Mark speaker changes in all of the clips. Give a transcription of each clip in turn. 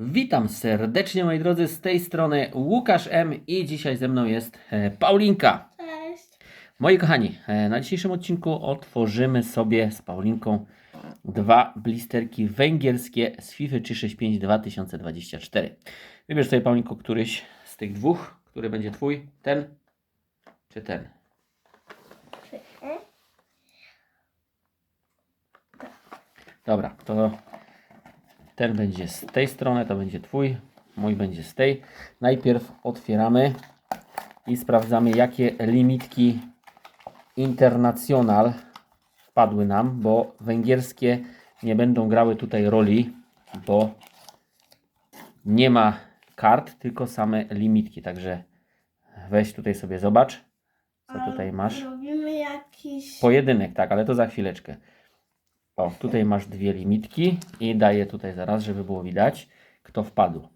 Speaker 1: Witam serdecznie moi drodzy, z tej strony Łukasz M i dzisiaj ze mną jest e, Paulinka.
Speaker 2: Cześć.
Speaker 1: Moi kochani, e, na dzisiejszym odcinku otworzymy sobie z Paulinką dwa blisterki węgierskie z FIFA 365 2024. Wybierz sobie Paulinko któryś z tych dwóch, który będzie twój, ten czy ten. Dobra, to ten będzie z tej strony, to będzie twój, mój będzie z tej. Najpierw otwieramy i sprawdzamy jakie limitki International wpadły nam, bo węgierskie nie będą grały tutaj roli, bo nie ma kart, tylko same limitki. Także weź tutaj sobie zobacz, co tutaj masz.
Speaker 2: Robimy jakiś...
Speaker 1: Pojedynek, tak, ale to za chwileczkę. O, tutaj masz dwie limitki i daję tutaj zaraz, żeby było widać, kto wpadł.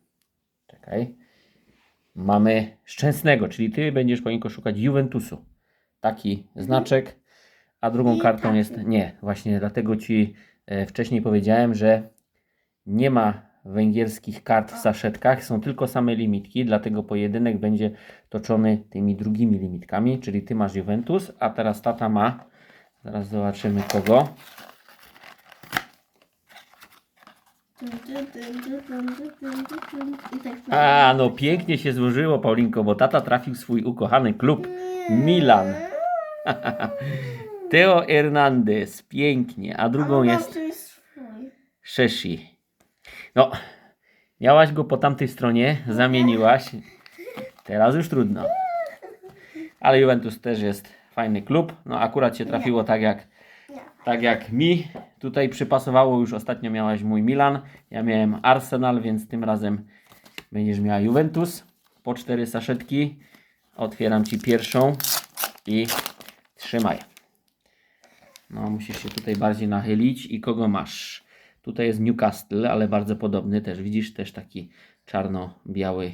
Speaker 1: Czekaj. Mamy szczęsnego, czyli ty będziesz powinien szukać Juventusu. Taki znaczek, a drugą kartą
Speaker 2: taki.
Speaker 1: jest. Nie, właśnie dlatego ci e, wcześniej powiedziałem, że nie ma węgierskich kart w saszetkach, są tylko same limitki, dlatego pojedynek będzie toczony tymi drugimi limitkami, czyli ty masz Juventus, a teraz tata ma, zaraz zobaczymy kogo.
Speaker 2: I tak
Speaker 1: A, no pięknie się złożyło, Paulinko, bo tata trafił swój ukochany klub Milan. Teo Hernandez, pięknie, a drugą jest
Speaker 2: swój.
Speaker 1: Szeshi. No, miałaś go po tamtej stronie, zamieniłaś. Teraz już trudno. Ale Juventus też jest fajny klub. No akurat się trafiło tak jak. Tak jak mi. Tutaj przypasowało już ostatnio miałaś mój Milan. Ja miałem Arsenal, więc tym razem będziesz miała Juventus. Po cztery saszetki. Otwieram Ci pierwszą i trzymaj. No, musisz się tutaj bardziej nachylić. I kogo masz? Tutaj jest Newcastle, ale bardzo podobny też. Widzisz, też taki czarno-biały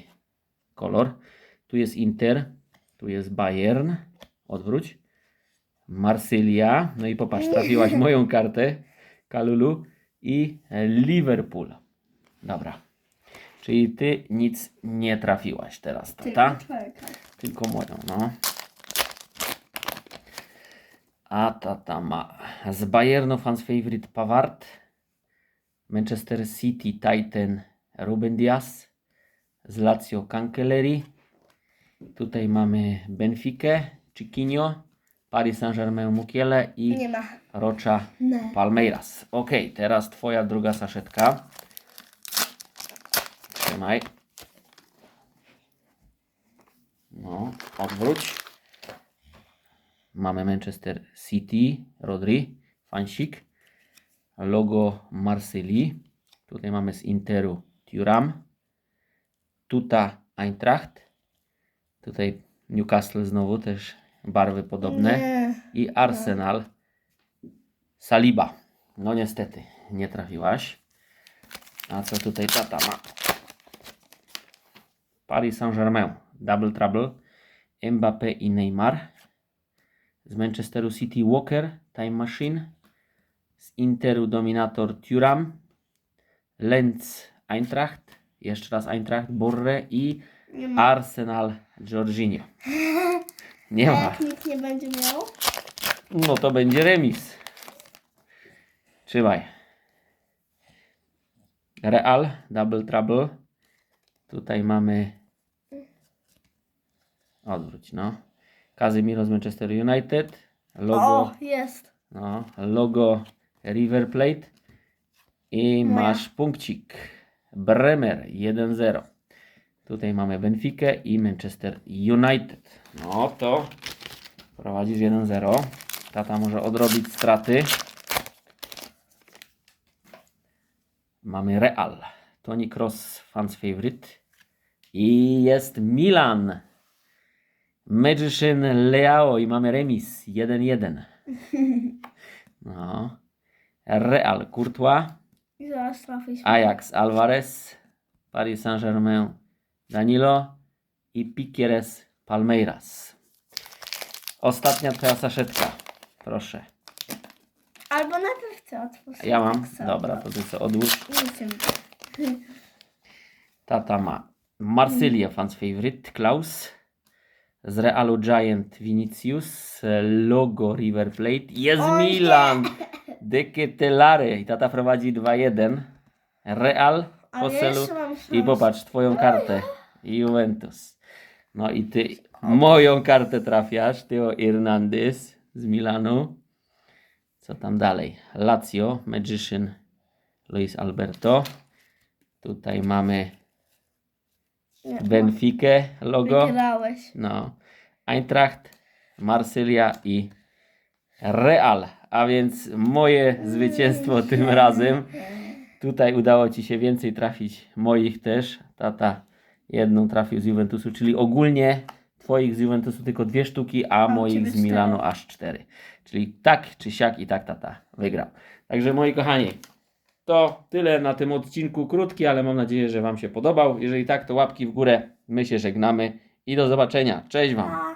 Speaker 1: kolor. Tu jest Inter, tu jest Bayern. Odwróć. Marsylia. No i popatrz, trafiłaś moją kartę. Kalulu i Liverpool. Dobra. Czyli ty nic nie trafiłaś teraz, tata.
Speaker 2: Tylko twoja karta.
Speaker 1: Tylko moją, no. A tata ma z Bayernu fans favorite Pavard, Manchester City Titan Ruben Diaz, z Lazio Cancelleri, tutaj mamy Benfica, Chiquinho, Paris Saint-Germain Mukiele i
Speaker 2: Nie ma.
Speaker 1: Rocha. Palmeiras. Ok, teraz twoja druga saszetka. Trzymaj. No, odwróć. Mamy Manchester City, Rodri, Fansik. Logo Marsylii. Tutaj mamy z Interu Thuram. Tuta Eintracht. Tutaj Newcastle znowu też barwy podobne
Speaker 2: Nie.
Speaker 1: i Arsenal Saliba. No niestety, nie trafiłaś. A co tutaj tata ma? Paris Saint-Germain, Double Trouble, Mbappé i Neymar. Z Manchesteru City Walker, Time Machine. Z Interu Dominator Thuram. Lenz Eintracht, jeszcze raz Eintracht, Borre i. Arsenal Jorginho. Nie
Speaker 2: A
Speaker 1: ma.
Speaker 2: jak nikt nie będzie miał?
Speaker 1: No to będzie remis. Trzymaj. Real, Double Trouble. Tutaj mamy. Odwróć, no. Casemiro z Manchester United. Logo,
Speaker 2: O, jest.
Speaker 1: no, logo River Plate. I masz punkcik. Bremer 1-0. Tutaj mamy Benfica i Manchester United. No to prowadzisz 1-0. Tata może odrobić straty. Mamy Real. Toni Kroos, fans favorite. I jest Milan. Magician Leao i mamy remis 1-1. No. Real Courtois. Ajax Alvarez, Paris Saint-Germain Danilo i Piqueres Palmeiras. Ostatnia twoja saszetka. Proszę.
Speaker 2: Albo najpierw chcę otworzyć.
Speaker 1: Ja mam.
Speaker 2: Tak
Speaker 1: Dobra, to ty co odłóż. Tata ma Marsylia, fans favorite, Klaus. Z Realu Giant Vinicius. Logo River Plate. Jest
Speaker 2: O nie!
Speaker 1: Milan. De Ketelare. I tata prowadzi 2-1. Real.
Speaker 2: Ale
Speaker 1: Hoselu.
Speaker 2: jeszcze mam
Speaker 1: I popatrz, twoją kartę. Juventus. No i ty moją kartę trafiasz. Teo Hernandez z Milanu. Co tam dalej? Lazio, Magician, Luis Alberto. Tutaj mamy
Speaker 2: Nie,
Speaker 1: Benfica logo.
Speaker 2: Wygrałeś.
Speaker 1: No. Eintracht, Marsylia i Real. A więc moje zwycięstwo tym razem. Tutaj udało Ci się więcej trafić moich też. Tata jedną trafił z Juventusu, czyli ogólnie Twoich z Juventusu tylko dwie sztuki, a moich z Milanu
Speaker 2: cztery.
Speaker 1: aż cztery. Czyli tak czy siak i tak tata wygrał. Także moi kochani, to tyle na tym odcinku. Krótki, ale mam nadzieję, że Wam się podobał. Jeżeli tak, to łapki w górę. My się żegnamy i do zobaczenia. Cześć Wam.